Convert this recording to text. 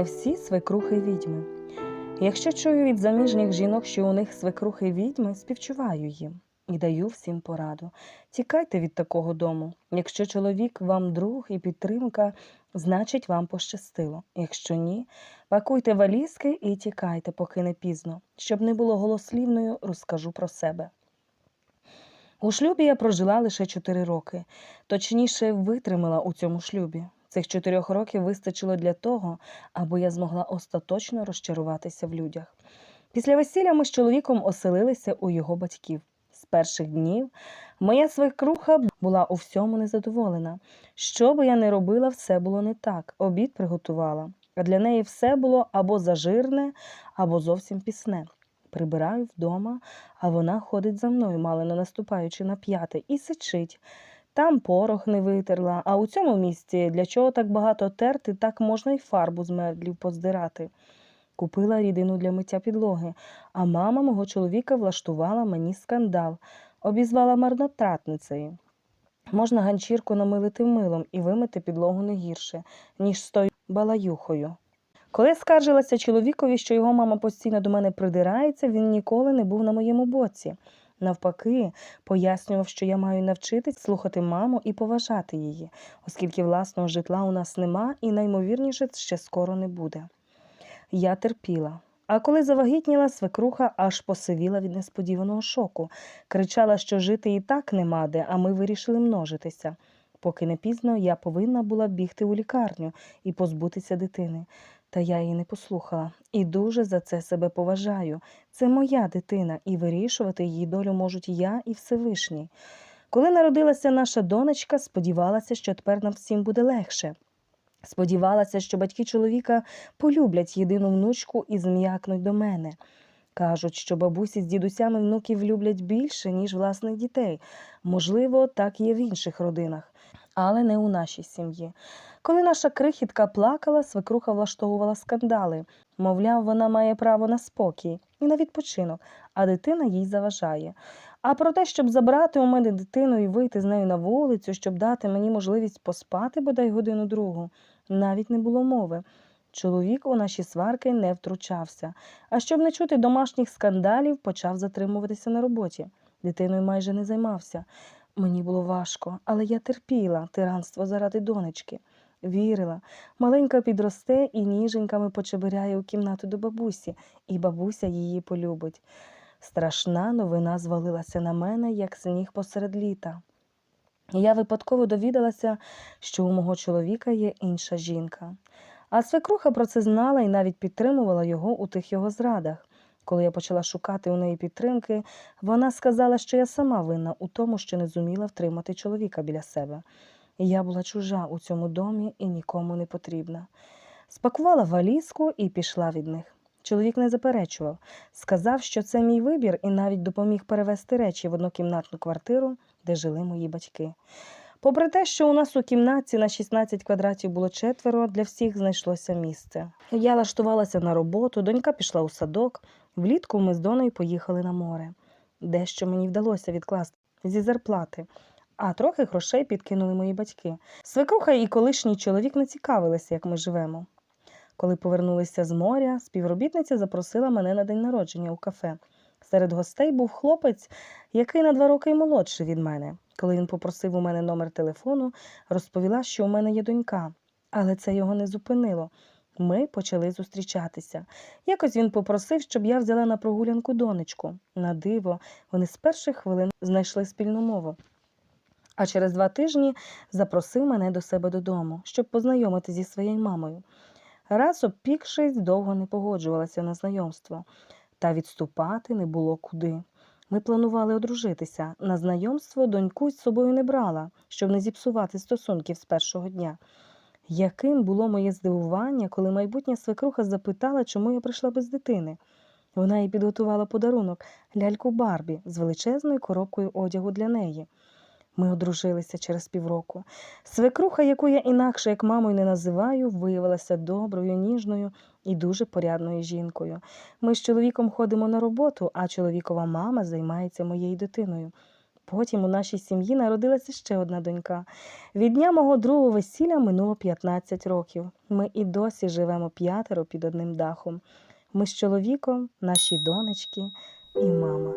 Не всі свекрухи відьми. Якщо чую від заміжніх жінок, що у них свекрухи відьми, співчуваю їм і даю всім пораду. Тікайте від такого дому. Якщо чоловік вам друг і підтримка, значить вам пощастило. Якщо ні, пакуйте валізки і тікайте, поки не пізно. Щоб не було голослівною, розкажу про себе. У шлюбі я прожила лише 4 роки, точніше, витримала у цьому шлюбі. Цих чотирьох років вистачило для того, аби я змогла остаточно розчаруватися в людях. Після весілля ми з чоловіком оселилися у його батьків. З перших днів моя свекруха була у всьому незадоволена. Що би я не робила, все було не так. Обід приготувала. А для неї все було або зажирне, або зовсім пісне. Прибираю вдома, а вона ходить за мною, мало не наступаючи на п'яте, і сичить. Там порох не витерла, а у цьому місці для чого так багато терти, так можна й фарбу з меблів поздирати. Купила рідину для миття підлоги, а мама мого чоловіка влаштувала мені скандал, обізвала марнотратницею. Можна ганчірку намилити милом і вимити підлогу не гірше, ніж з тою балаюхою. Коли скаржилася чоловікові, що його мама постійно до мене придирається, він ніколи не був на моєму боці. Навпаки, пояснював, що я маю навчитись слухати маму і поважати її, оскільки власного житла у нас нема і наймовірніше ще скоро не буде. Я терпіла. А коли завагітніла, свекруха аж посивіла від несподіваного шоку, кричала, що жити і так нема де, а ми вирішили множитися. Поки не пізно я повинна була бігти у лікарню і позбутися дитини. Та я її не послухала і дуже за це себе поважаю. Це моя дитина, і вирішувати її долю можуть я і Всевишній. Коли народилася наша донечка, сподівалася, що тепер нам всім буде легше. Сподівалася, що батьки чоловіка полюблять єдину внучку і зм'якнуть до мене. Кажуть, що бабусі з дідусями внуків люблять більше, ніж власних дітей. Можливо, так є в інших родинах, але не у нашій сім'ї. Коли наша крихітка плакала, свекруха влаштовувала скандали. Мовляв, вона має право на спокій і на відпочинок, а дитина їй заважає. А про те, щоб забрати у мене дитину і вийти з нею на вулицю, щоб дати мені можливість поспати бодай годину другу, навіть не було мови. Чоловік у наші сварки не втручався, а щоб не чути домашніх скандалів, почав затримуватися на роботі. Дитиною майже не займався. Мені було важко, але я терпіла тиранство заради донечки. Вірила, маленька підросте і ніженьками почебиряє у кімнату до бабусі, і бабуся її полюбить. Страшна новина звалилася на мене, як сніг посеред літа. Я випадково довідалася, що у мого чоловіка є інша жінка. А свекруха про це знала і навіть підтримувала його у тих його зрадах. Коли я почала шукати у неї підтримки, вона сказала, що я сама винна у тому, що не зуміла втримати чоловіка біля себе. Я була чужа у цьому домі і нікому не потрібна. Спакувала валізку і пішла від них. Чоловік не заперечував, сказав, що це мій вибір, і навіть допоміг перевезти речі в однокімнатну квартиру, де жили мої батьки. Попри те, що у нас у кімнаті на 16 квадратів було четверо, для всіх знайшлося місце. Я лаштувалася на роботу, донька пішла у садок. Влітку ми з Доною поїхали на море. Дещо мені вдалося відкласти зі зарплати, а трохи грошей підкинули мої батьки. Свекруха і колишній чоловік не цікавилися, як ми живемо. Коли повернулися з моря, співробітниця запросила мене на день народження у кафе. Серед гостей був хлопець, який на два роки молодший від мене. Коли він попросив у мене номер телефону, розповіла, що у мене є донька, але це його не зупинило. Ми почали зустрічатися. Якось він попросив, щоб я взяла на прогулянку донечку. На диво, вони з перших хвилин знайшли спільну мову. А через два тижні запросив мене до себе додому, щоб познайомити зі своєю мамою. Раз обпікшись, довго не погоджувалася на знайомство, та відступати не було куди. Ми планували одружитися. На знайомство доньку з собою не брала, щоб не зіпсувати стосунків з першого дня. Яким було моє здивування, коли майбутня свекруха запитала, чому я прийшла без дитини. Вона їй підготувала подарунок ляльку Барбі з величезною коробкою одягу для неї. Ми одружилися через півроку. Свекруха, яку я інакше як мамою не називаю, виявилася доброю, ніжною і дуже порядною жінкою. Ми з чоловіком ходимо на роботу, а чоловікова мама займається моєю дитиною. Потім у нашій сім'ї народилася ще одна донька. Від дня мого другого весілля минуло 15 років. Ми і досі живемо п'ятеро під одним дахом. Ми з чоловіком, наші донечки і мама.